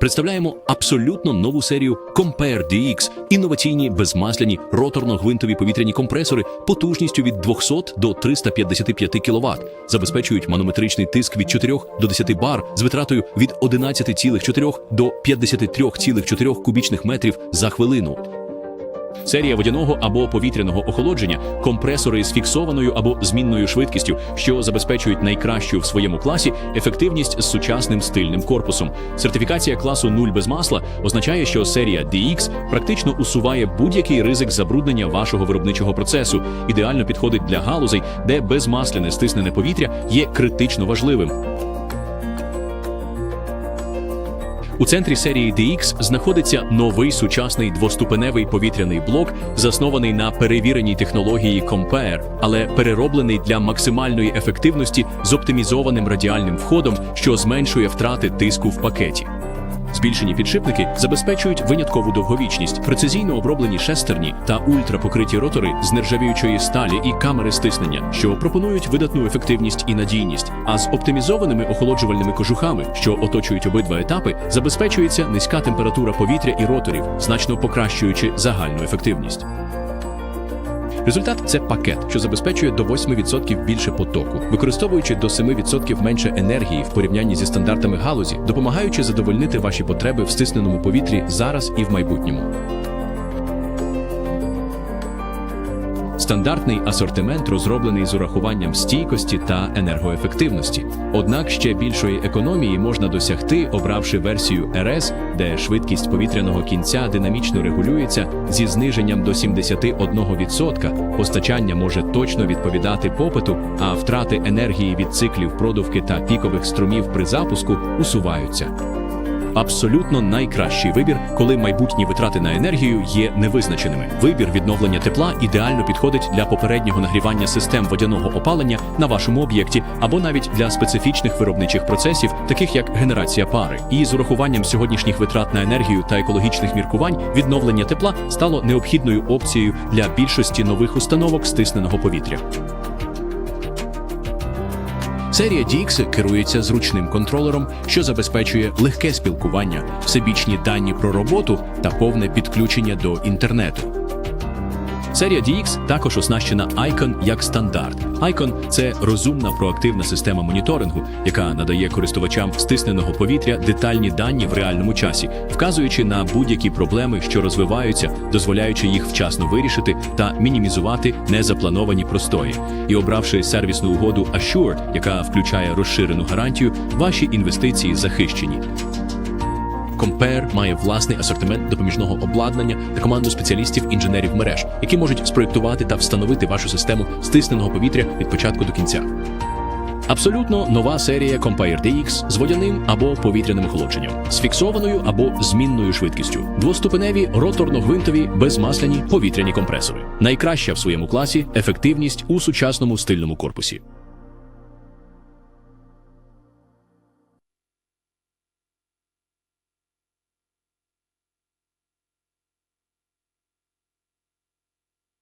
представляємо абсолютно нову серію Compare DX – інноваційні безмасляні роторно-гвинтові повітряні компресори потужністю від 200 до 355 кВт, забезпечують манометричний тиск від 4 до 10 бар з витратою від 11,4 до 53,4 кубічних метрів за хвилину. Серія водяного або повітряного охолодження, компресори з фіксованою або змінною швидкістю, що забезпечують найкращу в своєму класі ефективність з сучасним стильним корпусом. Сертифікація класу 0 без масла означає, що серія DX практично усуває будь-який ризик забруднення вашого виробничого процесу. Ідеально підходить для галузей, де безмасляне стиснене повітря є критично важливим. У центрі серії DX знаходиться новий сучасний двоступеневий повітряний блок, заснований на перевіреній технології Compare, але перероблений для максимальної ефективності з оптимізованим радіальним входом, що зменшує втрати тиску в пакеті. Збільшені підшипники забезпечують виняткову довговічність, прецизійно оброблені шестерні та ультрапокриті ротори з нержавіючої сталі і камери стиснення, що пропонують видатну ефективність і надійність. А з оптимізованими охолоджувальними кожухами, що оточують обидва етапи, забезпечується низька температура повітря і роторів, значно покращуючи загальну ефективність. Результат це пакет, що забезпечує до 8% більше потоку, використовуючи до 7% менше енергії в порівнянні зі стандартами галузі, допомагаючи задовольнити ваші потреби в стисненому повітрі зараз і в майбутньому. Стандартний асортимент розроблений з урахуванням стійкості та енергоефективності. Однак ще більшої економії можна досягти, обравши версію RS, де швидкість повітряного кінця динамічно регулюється зі зниженням до 71%. Постачання може точно відповідати попиту, а втрати енергії від циклів продувки та пікових струмів при запуску усуваються. Абсолютно найкращий вибір, коли майбутні витрати на енергію є невизначеними. Вибір відновлення тепла ідеально підходить для попереднього нагрівання систем водяного опалення на вашому об'єкті або навіть для специфічних виробничих процесів, таких як генерація пари. І з урахуванням сьогоднішніх витрат на енергію та екологічних міркувань відновлення тепла стало необхідною опцією для більшості нових установок стисненого повітря. Серія DX керується зручним контролером, що забезпечує легке спілкування, всебічні дані про роботу та повне підключення до інтернету. Серія DX також оснащена Icon як стандарт. Icon – це розумна проактивна система моніторингу, яка надає користувачам стисненого повітря детальні дані в реальному часі, вказуючи на будь-які проблеми, що розвиваються, дозволяючи їх вчасно вирішити та мінімізувати незаплановані простої. І обравши сервісну угоду Assure, яка включає розширену гарантію, ваші інвестиції захищені. Compare має власний асортимент допоміжного обладнання та команду спеціалістів інженерів мереж, які можуть спроєктувати та встановити вашу систему стисненого повітря від початку до кінця. Абсолютно нова серія Compare DX з водяним або повітряним охолодженням, з фіксованою або змінною швидкістю, двоступеневі роторно-гвинтові безмасляні повітряні компресори. Найкраща в своєму класі ефективність у сучасному стильному корпусі.